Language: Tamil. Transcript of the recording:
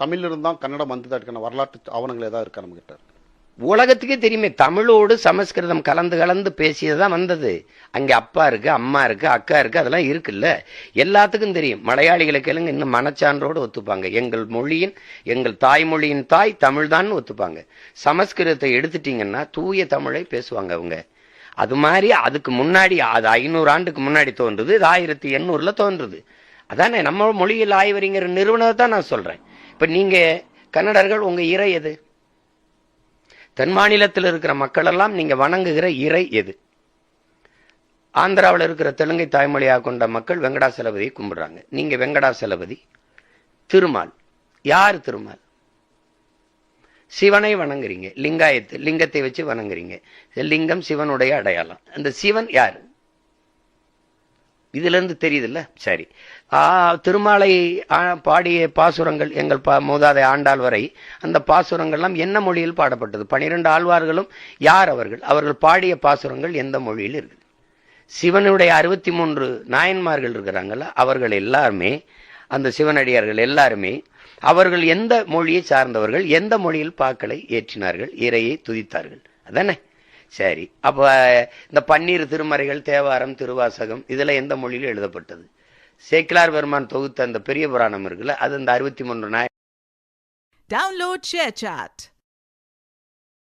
தமிழ்ல தான் கன்னடம் வந்ததற்கான வரலாற்று ஆவணங்கள் ஏதாவது இருக்கா நம்ம கிட்ட உலகத்துக்கே தெரியுமே தமிழோடு சமஸ்கிருதம் கலந்து கலந்து பேசியது தான் வந்தது. அங்கே அப்பா இருக்கு அம்மா இருக்கு அக்கா இருக்கு அதெல்லாம் இருக்குல்ல. எல்லாத்துக்கும் தெரியும். மலையாளிகளுக்கு எல்லாம் இன்னும் மனச்சான்றோடு ஒத்துப்பாங்க. எங்கள் மொழியின் எங்கள் தாய்மொழியின் தாய் தமிழ்தான்னு ஒத்துப்பாங்க. சமஸ்கிருதத்தை எடுத்துட்டீங்கன்னா தூய தமிழை பேசுவாங்க அவங்க. அது மாதிரி அதுக்கு முன்னாடி அது ஐநூறு ஆண்டுக்கு முன்னாடி தோன்றுது இது ஆயிரத்தி எண்ணூறில் தோன்றுது. அதானே நம்ம மொழியில் ஆய்வறிஞர் நிறுவனத்தை தான் நான் சொல்கிறேன் இப்ப நீங்க கன்னடர்கள் உங்க இறை எது? தென் மாநிலத்தில் இருக்கிற மக்கள் எல்லாம் நீங்க வணங்குகிற இறை எது? ஆந்திராவில் இருக்கிற தெலுங்கை தாய்மொழியாக கொண்ட மக்கள் வெங்கடாசலபதியை கும்பிடுறாங்க. நீங்க வெங்கடாசலபதி திருமால். யார் திருமால்? சிவனை வணங்குறீங்க. லிங்காயத்து லிங்கத்தை வச்சு வணங்குறீங்க. லிங்கம் சிவனுடைய அடையாளம். அந்த சிவன் யார்? இதிலிருந்து தெரியுதுல்ல? சரி. திருமாலை பாடிய பாசுரங்கள் எங்கள் பா மூதாதை ஆண்டாள் வரை அந்த பாசுரங்கள்லாம் என்ன மொழியில் பாடப்பட்டது? பனிரெண்டு ஆழ்வார்களும் யார் அவர்கள்? அவர்கள் பாடிய பாசுரங்கள் எந்த மொழியில் இருக்குது? சிவனுடைய அறுபத்தி மூன்று நாயன்மார்கள் இருக்கிறாங்கல்ல அவர்கள் எல்லாருமே அந்த சிவனடியார்கள் எல்லாருமே அவர்கள் எந்த மொழியை சார்ந்தவர்கள் எந்த மொழியில் பாக்களை ஏற்றினார்கள் இறையை துதித்தார்கள். அதானே? சரி. அப்ப இந்த பன்னீர் திருமறைகள் தேவாரம் திருவாசகம் இதுல எந்த மொழியில் எழுதப்பட்டது. சேக்கிலார் பெருமான் தொகுத்த அந்த பெரிய புராணம் இருக்குல்ல அது அந்த அறுபத்தி மூன்று நாய Download சாட்